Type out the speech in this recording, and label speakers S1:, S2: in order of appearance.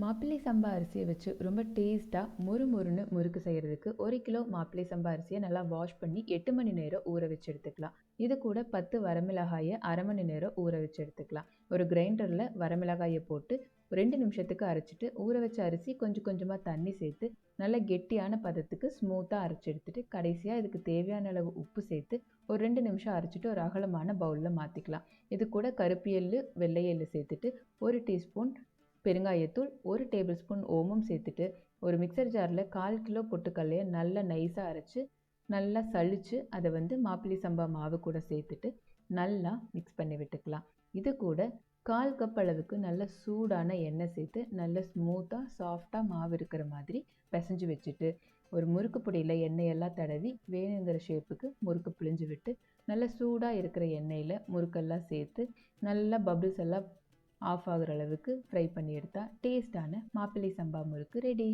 S1: மாப்பிள்ளை சம்பா அரிசியை வச்சு ரொம்ப டேஸ்ட்டாக மொறு மொறுன்னு முறுக்கு செய்கிறதுக்கு ஒரு கிலோ மாப்பிள்ளை சம்பா அரிசியை நல்லா வாஷ் பண்ணி எட்டு மணி நேரம் ஊற வச்சு எடுத்துக்கலாம். இது கூட பத்து வரமிளகாயை அரை மணி நேரம் ஊற வச்சு எடுத்துக்கலாம். ஒரு கிரைண்டரில் வரமிளகாயை போட்டு ரெண்டு நிமிஷத்துக்கு அரைச்சிட்டு ஊற வச்ச அரிசி கொஞ்சம் கொஞ்சமாக தண்ணி சேர்த்து நல்ல கெட்டியான பதத்துக்கு ஸ்மூத்தாக அரைச்சி எடுத்துட்டு கடைசியாக இதுக்கு தேவையான அளவு உப்பு சேர்த்து ஒரு ரெண்டு நிமிஷம் அரைச்சிட்டு ஒரு அகலமான பவுலில் மாற்றிக்கலாம் இது கூட கருப்பியல் வெள்ளையல் வெள்ளை எள்ளு சேர்த்துட்டு ஒரு டீஸ்பூன் பெருங்காயத்தூள் ஒரு டேபிள் ஸ்பூன் ஓமம் சேர்த்துட்டு ஒரு மிக்சர் ஜாரில் கால் கிலோ பொட்டுக்கல்லையை நல்லா நைஸாக அரைச்சி நல்லா சளிச்சு அதை வந்து மாப்பிள்ளை சம்பா மாவு கூட சேர்த்துட்டு நல்லா மிக்ஸ் பண்ணி விட்டுக்கலாம். இது கூட கால் கப் அளவுக்கு நல்ல சூடான எண்ணெய் சேர்த்து நல்ல ஸ்மூத்தாக சாஃப்டாக மாவு இருக்கிற மாதிரி பிசைஞ்சு வச்சுட்டு ஒரு முறுக்கு பொடியில் எண்ணெயெல்லாம் தடவி வேணுங்கிற ஷேப்புக்கு முறுக்கு பிழிஞ்சு விட்டு நல்ல சூடாக இருக்கிற எண்ணெயில் முறுக்கெல்லாம் சேர்த்து நல்லா பபிள்ஸ் எல்லாம் ஆஃப் ஆகிற அளவுக்கு ஃப்ரை பண்ணி எடுத்தால் டேஸ்டான மாப்பிள்ளை சம்பா முறுக்கு ரெடி